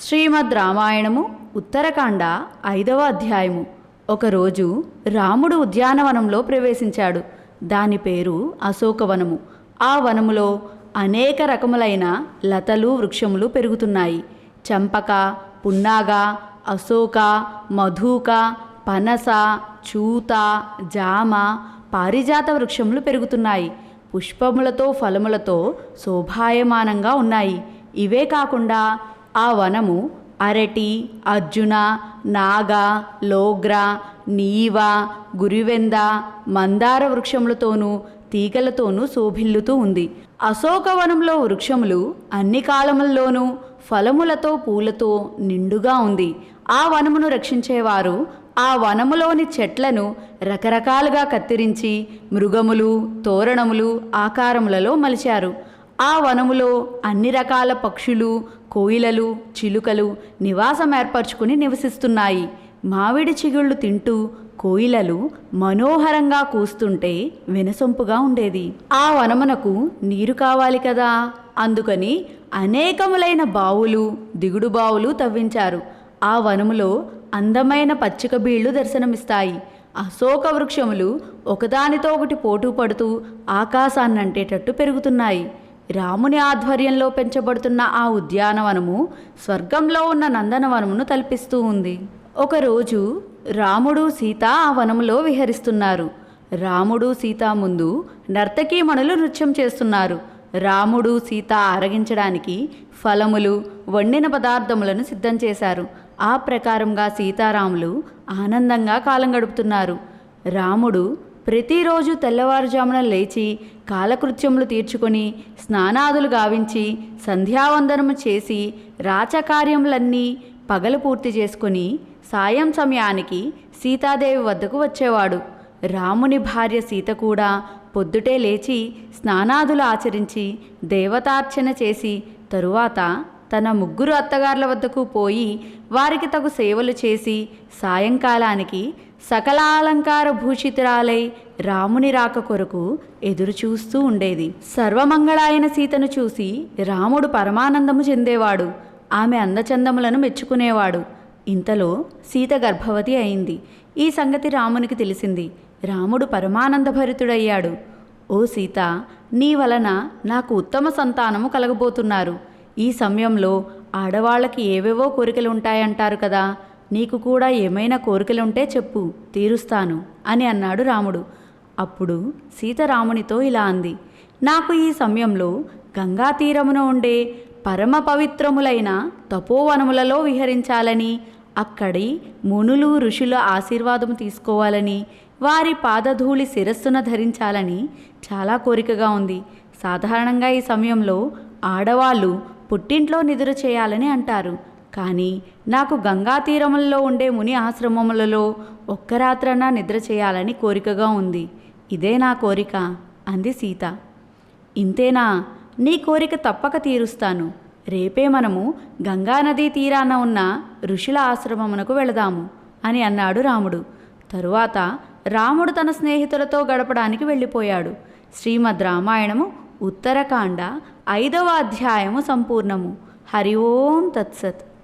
శ్రీమద్ రామాయణము ఉత్తరకాండ ఐదవ అధ్యాయము. ఒకరోజు రాముడు ఉద్యానవనంలో ప్రవేశించాడు. దాని పేరు అశోకవనము. ఆ వనములో అనేక రకములైన లతలు వృక్షములు పెరుగుతున్నాయి. చంపక పున్నాగ అశోక మధుక పనస చూత జామ పారిజాత వృక్షములు పెరుగుతున్నాయి. పుష్పములతో ఫలములతో శోభాయమానంగా ఉన్నాయి. ఇవే కాకుండా ఆ వనము అరటి అర్జున నాగ లోగ్ర నీవ గురివెంద మందార వృక్షములతోనూ తీగలతోనూ శోభిల్లుతూ ఉంది. అశోకవనంలో వృక్షములు అన్ని కాలముల్లోనూ ఫలములతో పూలతో నిండుగా ఉంది. ఆ వనమును రక్షించేవారు ఆ వనములోని చెట్లను రకరకాలుగా కత్తిరించి మృగములు తోరణములు ఆకారములలో మలిచారు. ఆ వనములో అన్ని రకాల పక్షులు కోయిలలు చిలుకలు నివాసం ఏర్పరచుకుని నివసిస్తున్నాయి. మామిడి చిగుళ్ళు తింటూ కోయిలలు మనోహరంగా కూస్తుంటే వినసొంపుగా ఉండేది. ఆ వనమునకు నీరు కావాలి కదా? అందుకని అనేకములైన బావులు దిగుడు బావులు తవ్వించారు. ఆ వనములో అందమైన పచ్చిక బీళ్ళు దర్శనమిస్తాయి. అశోక వృక్షములు ఒకదానితో ఒకటి పోటు పడుతూ ఆకాశాన్నంటేటట్టు పెరుగుతున్నాయి. రాముని ఆధ్వర్యంలో పెంచబడుతున్న ఆ ఉద్యానవనము స్వర్గంలో ఉన్న నందనవనమును తలపిస్తూ ఉంది. ఒకరోజు రాముడు సీత ఆ వనములో విహరిస్తున్నారు. రాముడు సీత ముందు నర్తకీమణులు నృత్యం చేస్తున్నారు. రాముడు సీత ఆరగించడానికి ఫలములు వండిన పదార్థములను సిద్ధం చేశారు. ఆ ప్రకారంగా సీతారాములు ఆనందంగా కాలం గడుపుతున్నారు. రాముడు ప్రతిరోజు తెల్లవారుజామున లేచి కాలకృత్యములు తీర్చుకొని స్నానాదులు గావించి సంధ్యావందనము చేసి రాచకార్యములన్నీ పగలు పూర్తి చేసుకొని సాయం సమయానికి సీతాదేవి వద్దకు వచ్చేవాడు. రాముని భార్య సీత కూడా పొద్దుటే లేచి స్నానాదులు ఆచరించి దేవతార్చన చేసి తరువాత తన ముగ్గురు అత్తగార్ల వద్దకు పోయి వారికి తగు సేవలు చేసి సాయంకాలానికి సకలాలంకార భూషితురాలై రాముని రాక కొరకు ఎదురు చూస్తూ ఉండేది. సర్వమంగళాయన సీతను చూసి రాముడు పరమానందము చెందేవాడు. ఆమె అందచందములను మెచ్చుకునేవాడు. ఇంతలో సీత గర్భవతి అయింది. ఈ సంగతి రామునికి తెలిసింది. రాముడు పరమానందభరితుడయ్యాడు. ఓ సీత నీ వలన నాకు ఉత్తమ సంతానము కలగబోతున్నారు. ఈ సమయంలో ఆడవాళ్ళకి ఏవేవో కోరికలు ఉంటాయంటారు కదా. నీకు కూడా ఏమైనా కోరికలుంటే చెప్పు తీరుస్తాను అని అన్నాడు రాముడు. అప్పుడు సీత రామునితో ఇలా అంది నాకు ఈ సమయంలో గంగా తీరమున ఉండే పరమ పవిత్రములైన తపోవనములలో విహరించాలని అక్కడి మునులు ఋషుల ఆశీర్వాదము తీసుకోవాలని వారి పాదధూళి శిరస్సున ధరించాలని చాలా కోరికగా ఉంది. సాధారణంగా ఈ సమయంలో ఆడవాళ్ళు పుట్టింట్లో నిద్ర చేయాలని అంటారు. కానీ నాకు గంగా తీరములలో ఉండే ముని ఆశ్రమములలో ఒక్క నిద్ర చేయాలని కోరికగా ఉంది. ఇదే నా కోరిక అంది సీత. ఇంతేనా? నీ కోరిక తప్పక తీరుస్తాను. రేపే మనము గంగానదీ తీరాన ఉన్న ఋషుల ఆశ్రమమునకు వెళదాము అని అన్నాడు రాముడు. తరువాత రాముడు తన స్నేహితులతో గడపడానికి వెళ్ళిపోయాడు. శ్రీమద్ రామాయణము ఉత్తరకాండ ఐదవ అధ్యాయము సంపూర్ణము. హరి ఓం తత్సత్.